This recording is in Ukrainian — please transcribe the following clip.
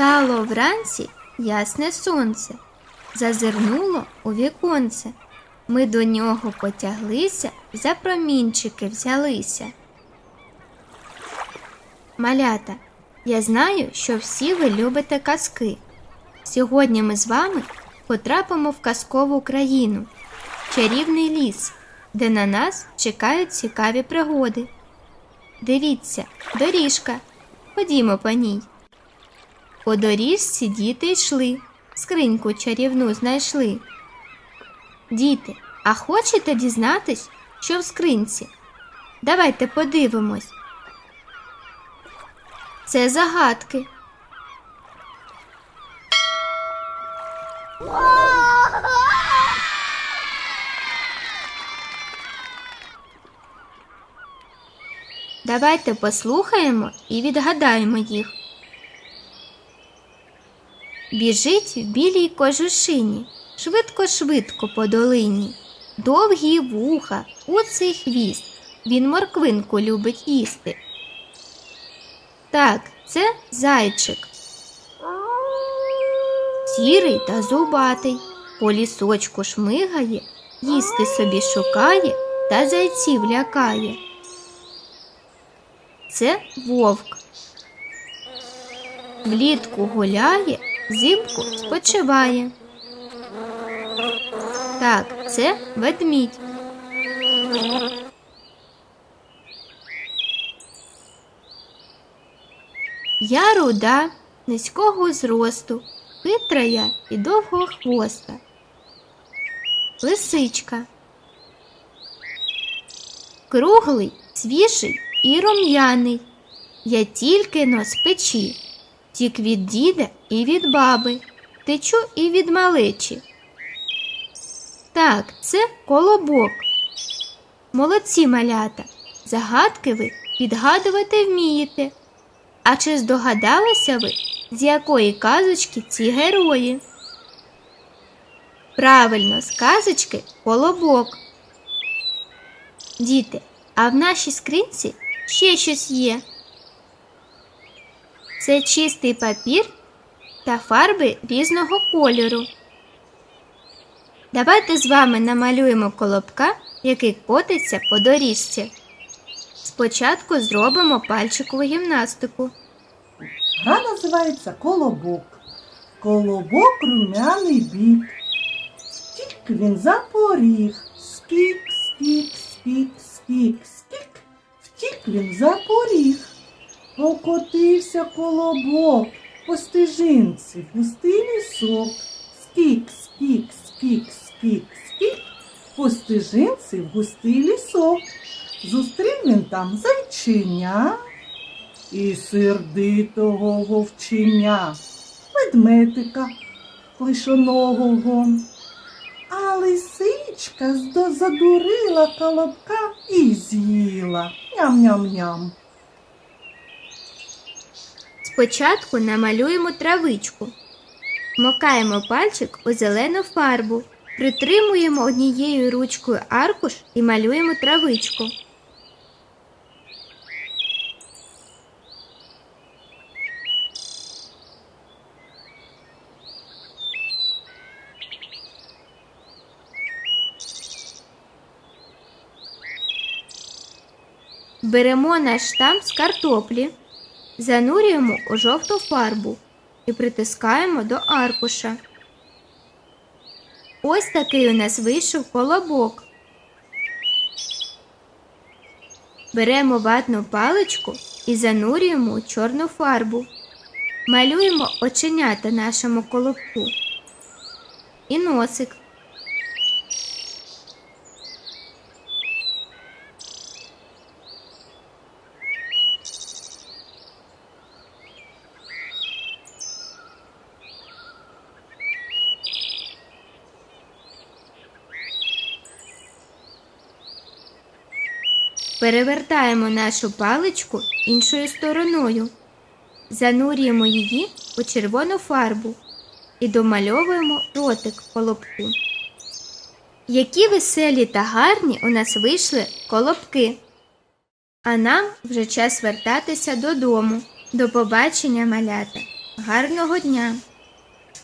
Встало вранці ясне сонце, зазирнуло у віконце. Ми до нього потяглися, за промінчики взялися. Малята, я знаю, що всі ви любите казки. Сьогодні ми з вами потрапимо в казкову країну, чарівний ліс, де на нас чекають цікаві пригоди. Дивіться, доріжка. Ходімо по ній. По доріжці діти йшли, скриньку чарівну знайшли. Діти, а хочете дізнатись, що в скринці? Давайте подивимось. Це загадки. Давайте послухаємо і відгадаємо їх. Біжить в білій кожушині, швидко-швидко по долині, довгі вуха, оцей хвіст, він морквинку любить їсти. Так, це зайчик. Сірий та зубатий, по лісочку шмигає, їсти собі шукає та зайців лякає. Це вовк. Влітку гуляє, зимку спочиває. Так, це ведмідь. Я руда, низького зросту, хитра я і довгого хвоста. Лисичка. Круглий, свіжий і рум'яний. Я тільки но з печі, тік від діда і від баби, течу і від малечі. Так, це колобок. Молодці малята, загадки ви відгадувати вмієте. А чи здогадалися ви, з якої казочки ці герої? Правильно, з казочки колобок. Діти, а в нашій скринці ще щось є. Це чистий папір та фарби різного кольору. Давайте з вами намалюємо колобка, який котиться по доріжці. Спочатку зробимо пальчикову гімнастику. Гра називається колобок. Колобок румяний бік. Стік він запоріг. Скік, скік, скік, скік, скік. Втік він запоріг. Покотився колобок по стежинці в густий лісок. Скік, скік, скік, скік, скік. По стежинці в густий лісок. Зустрів він там зайчиня і сердитого вовченя, ведметика лишоного. А лисичка задурила колобка і з'їла. Ням-ням-ням. Спочатку намалюємо травичку. Вмокаємо пальчик у зелену фарбу, притримуємо однією ручкою аркуш і малюємо травичку. Беремо наш штамп з картоплі, занурюємо у жовту фарбу і притискаємо до аркуша. Ось такий у нас вийшов колобок. Беремо ватну паличку і занурюємо у чорну фарбу. Малюємо оченята нашому колобку і носик. Перевертаємо нашу паличку іншою стороною, занурюємо її у червону фарбу і домальовуємо ротик колобку. Які веселі та гарні у нас вийшли колобки. А нам вже час вертатися додому. До побачення, малята! Гарного дня!